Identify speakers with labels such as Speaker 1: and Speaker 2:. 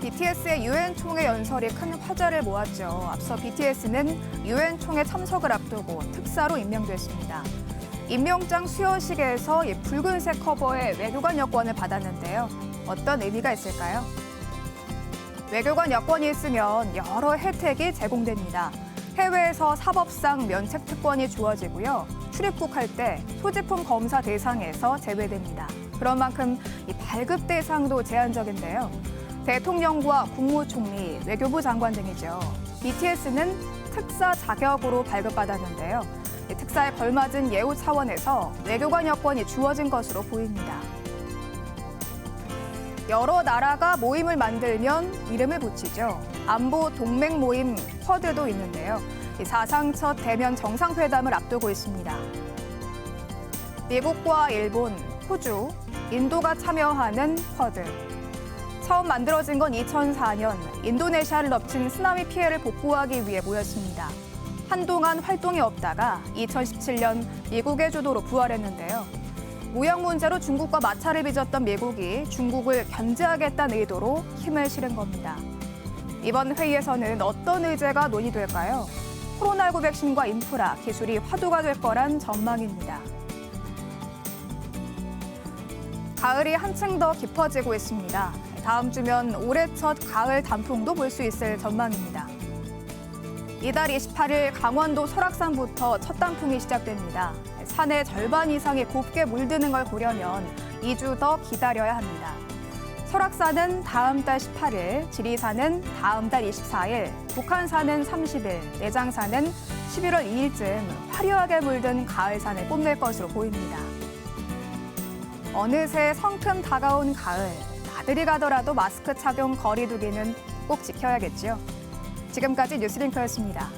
Speaker 1: BTS의 유엔 총회 연설이 큰 화제를 모았죠. 앞서 BTS는 유엔 총회 참석을 앞두고 특사로 임명됐습니다. 임명장 수여식에서 이 붉은색 커버의 외교관 여권을 받았는데요. 어떤 의미가 있을까요? 외교관 여권이 있으면 여러 혜택이 제공됩니다. 해외에서 사법상 면책 특권이 주어지고요. 출입국 할 때 소지품 검사 대상에서 제외됩니다. 그런 만큼 이 발급 대상도 제한적인데요. 대통령과 국무총리, 외교부 장관 등이죠. BTS는 특사 자격으로 발급받았는데요. 이 특사에 걸맞은 예우 차원에서 외교관 여권이 주어진 것으로 보입니다. 여러 나라가 모임을 만들면 이름을 붙이죠. 안보 동맹 모임 쿼드도 있는데요. 이 사상 첫 대면 정상회담을 앞두고 있습니다. 미국과 일본, 호주, 인도가 참여하는 쿼드. 처음 만들어진 건 2004년 인도네시아를 덮친 쓰나미 피해를 복구하기 위해 모였습니다. 한동안 활동이 없다가 2017년 미국의 주도로 부활했는데요. 무역 문제로 중국과 마찰을 빚었던 미국이 중국을 견제하겠다는 의도로 힘을 실은 겁니다. 이번 회의에서는 어떤 의제가 논의될까요? 코로나19 백신과 인프라, 기술이 화두가 될 거란 전망입니다. 가을이 한층 더 깊어지고 있습니다. 다음 주면 올해 첫 가을 단풍도 볼 수 있을 전망입니다. 이달 28일 강원도 설악산부터 첫 단풍이 시작됩니다. 산의 절반 이상이 곱게 물드는 걸 보려면 2주 더 기다려야 합니다. 설악산은 다음 달 18일, 지리산은 다음 달 24일, 북한산은 30일, 내장산은 11월 2일쯤 화려하게 물든 가을산을 뽐낼 것으로 보입니다. 어느새 성큼 다가온 가을, 나들이 가더라도 마스크 착용 거리두기는 꼭 지켜야겠죠. 지금까지 뉴스링크였습니다.